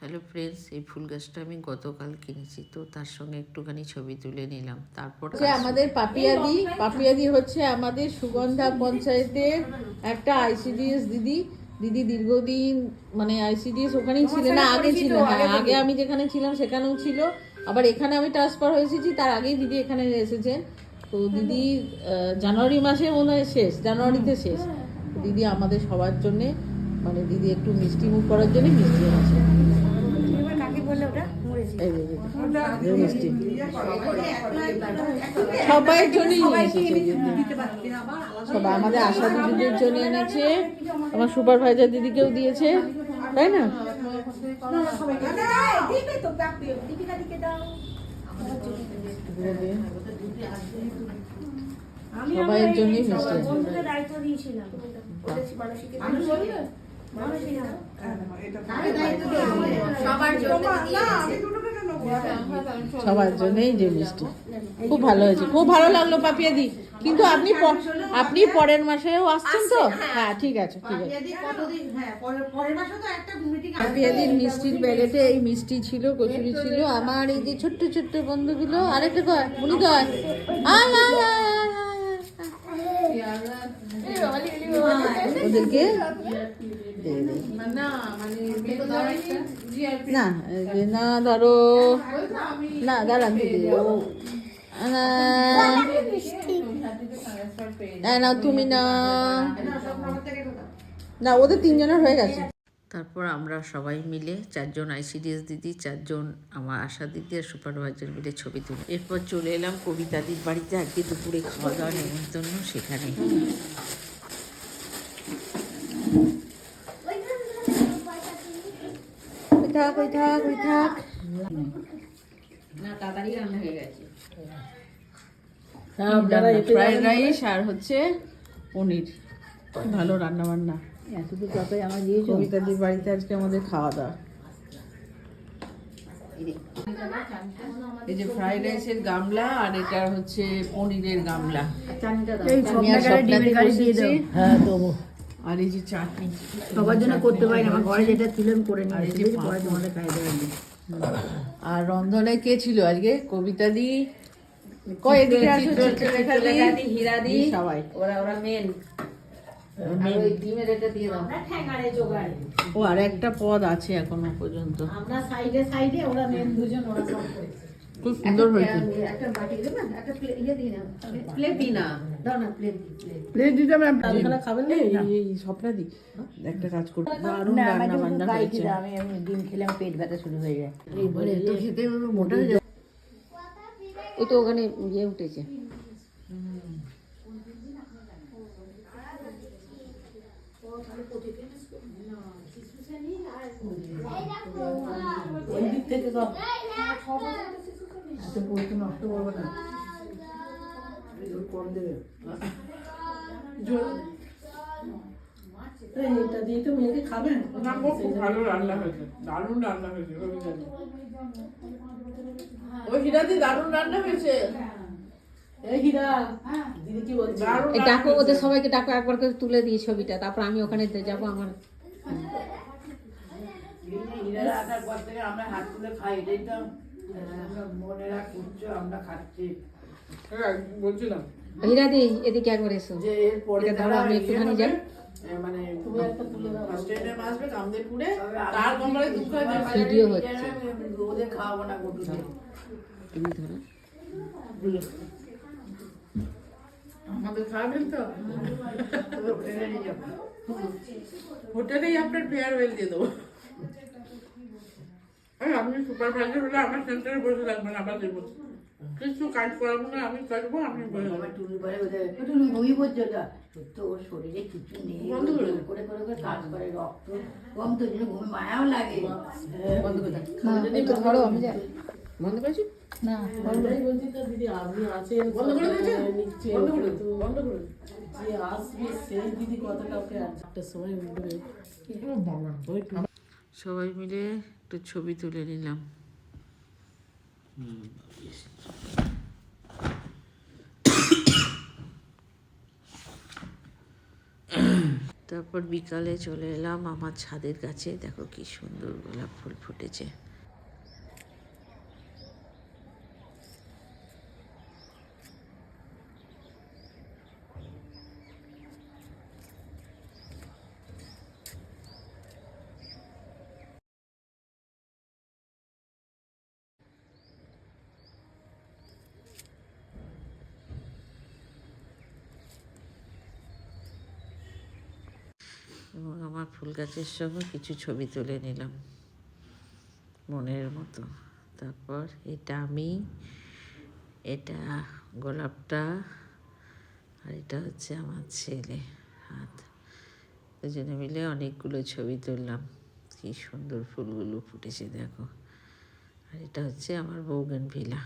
Hello friends এই ফুল গাছটা আমি গতকাল কিনেছি তো তার সঙ্গে একটুখানি ছবি তুলে নিলাম। তারপর হচ্ছে আমাদের পাপিয়াদি পাপিয়াদি হচ্ছে আমাদের সুগন্ধা পঞ্চায়েতের একটা আইসিডিএস দিদি। দিদি দীর্ঘদিন মানে আইসিডিএস ওখানেই ছিল না আগে ছিল হ্যাঁ আগে আমি যেখানে ছিলাম সেখানেও ছিল। আবার এখানে আমি ট্রান্সফার হয়ে এসেছি তার আগেই দিদি এখানে এসেছেন তো দিদি জানুয়ারি মাসে মনে হয় শেষ জানুয়ারিতে শেষ। দিদি আমাদের সবার জন্যে মানে দিদি একটু মিষ্টি মুখ করার জন্য মিষ্টি আছে কাকে বললে ওটা মরেছি এই যে, এই যে, এই মিষ্টি সবাই। সবাই আমাদের আশা দিদিদের জন্য এনেছে। আমার সুপারভাইজার দিদিকেও দিয়েছে তাই না? সবাইয়ের জন্যই মিষ্টি সবার জন্য জন্যই যে মিষ্টি। খুব ভালো হয়েছে। খুব ভালো লাগল পাপিয়াদি কিন্তু আপনি আপনি পরের মাসেও আসছেন তো? হ্যাঁ। ঠিক আছে ঠিক আছে। পাপিয়াদির মিষ্টির ব্যাগেতে এই মিষ্টি ছিল কচুরি ছিল। আমার এই যে ছোট্ট ছোট্ট বন্ধুগুলো আরেকটা কয় উনি কয় আয় আয় আয় আয় আয় আয়। ওদেরকে? দিয়ে। দে। না না ধরো না দাঁড়ান দিদি না না, না তুমি না। না ওদের তিনজনের হয়ে গেছে। তারপর আমরা সবাই মিলে চারজন আইসিডিএস দিদি চারজন আমার আশা দিদি আর সুপারভাইজার মিলে ছবি তুলি। এরপর চলে এলাম কবিতাদির বাড়িতে আজকে দুপুরে খাওয়া দাওয়া নেমন্তন্ন সেখানে। ওই থাক ওই থাক। ওই থাক ফ্রাইড রাইস আর হচ্ছে পনির। ভালো রান্না বান্না এতটুকু ততই আমার দিয়েছ কবিতাদির বাড়িতে আজকে আমাদের খাওয়া দাওয়া। এই যে ফ্রাইড রাইসের গামলা আর এটা হচ্ছে পনিরের গামলা। এই হ্যাঁ আর এই যে চাটনি। সবার জন্য করতে পারি না আমার ঘরে যেটা ছিলেন করে আর এই যে পরে তোমাদের খাই দেবেন আর রন্ধনে কে ছিল আজকে? কবিতাদি কয় এদিকে আসো চিত্রলেখাদি হীরাদি সবাই। ওরা ওরা মেন ও আর একটা পদ আছে এখনও পর্যন্ত। আমরা সাইডে সাইডে ওরা মেন দুজন ওরা সব করেছে। খুব সুন্দর হয়েছে। একটা বাটি দেবে একটা ইয়ে দিই প্লেট দিই না। দাও না প্লেট প্লেট। প্লেট দিতে আমরা খাবেন এই স্বপ্নাদি একটা কাজ করতে দারুণ রান্না বান্না হয়েছে আমি আমি ডিম খেলাম পেট ব্যথা শুরু হয়ে যায় এইবারে তো খেতে মোটা হয়ে যাবে। ওই তো ওখানে ইয়ে উঠেছে। না। খুব। ভালো রান্না হয়েছে। দারুণ রান্না হয়েছে কবিতাদি ও হীরাদি দারুণ রান্না হয়েছে। ডাকো ওদের সবাইকে ডাকো একবার করে তুলে দিয়ে ছবিটা। তারপর আমি ওখানে যাব আমার আসার পর থেকে আমরা হাত তুলে খাই এটাই তো করছ আমরা খাচ্ছি। হ্যাঁ, বলছিলাম। হীরাদি এদিকে একবার এসো। যে এরপরে ধরো, আমি ইয়ে মানে ফার্স্ট টাইমে আসবে কামদেরপুরে তবে তার আমি দুঃখ ভিডিও হচ্ছে। ওদের খাওয়াবো না গটুদের তুমি ধরো। আমাদের খাবেন তো? হোটেলে হোটেলেই আপনার ফেয়ারওয়েল দিয়ে দেবো। আর আপনি সুপারভাইজার হলে আমার সেন্টারে বসে থাকবেন আমাদের বসে কিছু কাজ করাবো না আমি করব আপনি বসে আমার পারে ওদের টুলু ঘুমিয়ে পড়ছে ওটা ওর শরীরে কিছু নেই বন্ধ করে করে করে করে কাজ করে রক্ত কম তো জন্য ঘুমে মায়াও লাগে। বন্ধ করে ধরো। আমি যাই বন্ধ করেছি? না বন্ধ করে দিয়েছেন বন্ধ করে বন্ধ করে সবাই মিলে একটা ছবি তুলে নিলাম। তারপর বিকালে চলে এলাম আমার ছাদের কাছে। দেখো কি সুন্দর গোলাপ ফুল ফুটেছে। এবং আমার ফুল গাছের সঙ্গে কিছু ছবি তুলে নিলাম, মনের মতো। তারপর এটা আমি, এটা গোলাপটা, আর এটা হচ্ছে আমার ছেলে হাত। দুজনে মিলে অনেকগুলো ছবি তুললাম। কি সুন্দর ফুলগুলো ফুটেছে, দেখো। আর এটা হচ্ছে আমার বৌগেন ভিলা।